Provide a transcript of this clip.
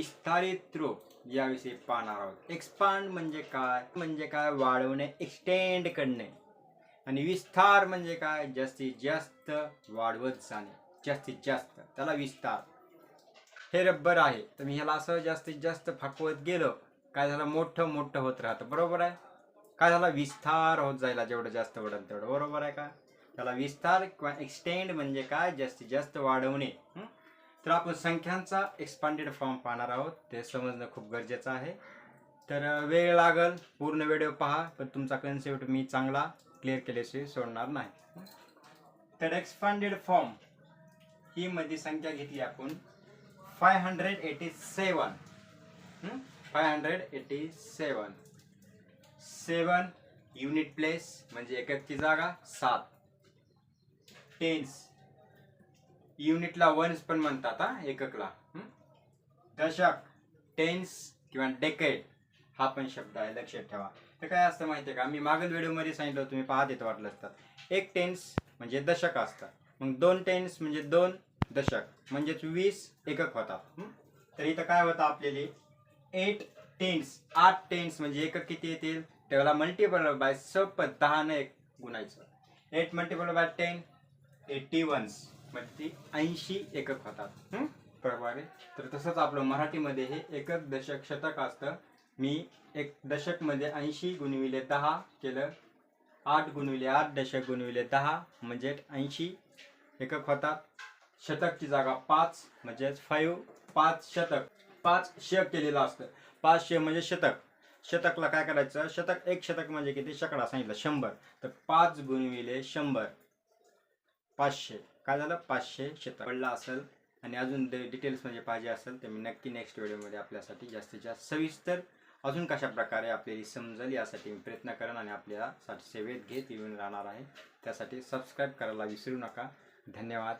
विस्तारित याविषयी पाहणार आहोत. एक्सपांड म्हणजे काय? म्हणजे काय? वाढवणे एक्सटेंड करणे. आणि विस्तार म्हणजे काय? जास्तीत जास्त वाढवत जाणे. जास्तीत जास्त. त्याला विस्तार. हे रब्बर आहे. तर मी ह्याला असं जास्तीत जास्त फाकवत गेलो काय झालं? मोठं मोठं होत राहतं. बरोबर आहे? काय झाला? विस्तार होत जायला जेवढं जास्त वाढेल तेवढं. बरोबर आहे का? त्याला विस्तार किंवा एक्सटेंड म्हणजे काय? जास्तीत जास्त वाढवणे. हं? तर आपण संख्यांचा एक्सपांडेड फॉर्म पाहणार आहोत. ते समजणं खूप गरजेचं आहे. तर वेळ लागल पूर्ण व्हिडिओ पहा पण तुमचा कन्सेप्ट मी चांगला क्लिअर केल्याशिवाय सोडणार नाही. तर एक्सपांडेड फॉर्म ही मध्ये संख्या घेतली आपण. Five hundred eighty seven five hundred eighty seven seven unit place म्हणजे एककची जागा सात. टेन्स युनिटला वन्स पण म्हणतात हा एककला. दशक टेन्स किंवा डेकेड हा पण शब्द आहे लक्षात ठेवा. तर काय असतं माहिती आहे का? मी मागील व्हिडिओमध्ये सांगितलं तुम्ही पाहत येतो वाटलं असतात एक टेन्स म्हणजे दशक असतात मग दोन टेन्स म्हणजे दोन दशक म्हणजेच वीस एकक होतात. तर इथं काय होतं आपल्याला? एट टेन्स आठ टेन्स म्हणजे एकक किती येतील? त्याला मल्टिपल बाय सोपं दहानं एक गुणायचं. Eight multiple by ten eighty ones म्हणजे ती ऐंशी एकक होतात. आहे? तर तसंच आपलं मराठीमध्ये हे एकक दशक शतक असतं. मी एक दशकमध्ये ऐंशी गुणविले दहा केलं. आठ गुणविले आठ दशक गुणविले दहा म्हणजे ऐंशी एकक होतात. शतकची जागा पाच म्हणजेच फाईव्ह पाच शतक. पाच श केलेलं असतं. पाच श म्हणजे शतक. शतकला काय करायचं? शतक एक शतक म्हणजे किती? शेकडा सांगितलं. शंभर. तर पाच गुणविले शंभर. पाचशे. काय झालं? पाचशे क्षेत्रफळला पडला असेल आणि अजून डिटेल्स म्हणजे पाहिजे असेल तर मी नक्की नेक्स्ट व्हिडिओमध्ये आपल्यासाठी जास्तीत जास्त सविस्तर अजून कशा प्रकारे आपल्याला समजेल यासाठी मी प्रयत्न करेन आणि आपल्यासाठी सेवेत घेत येऊन राहणार आहे. त्यासाठी सबस्क्राईब करायला विसरू नका. धन्यवाद.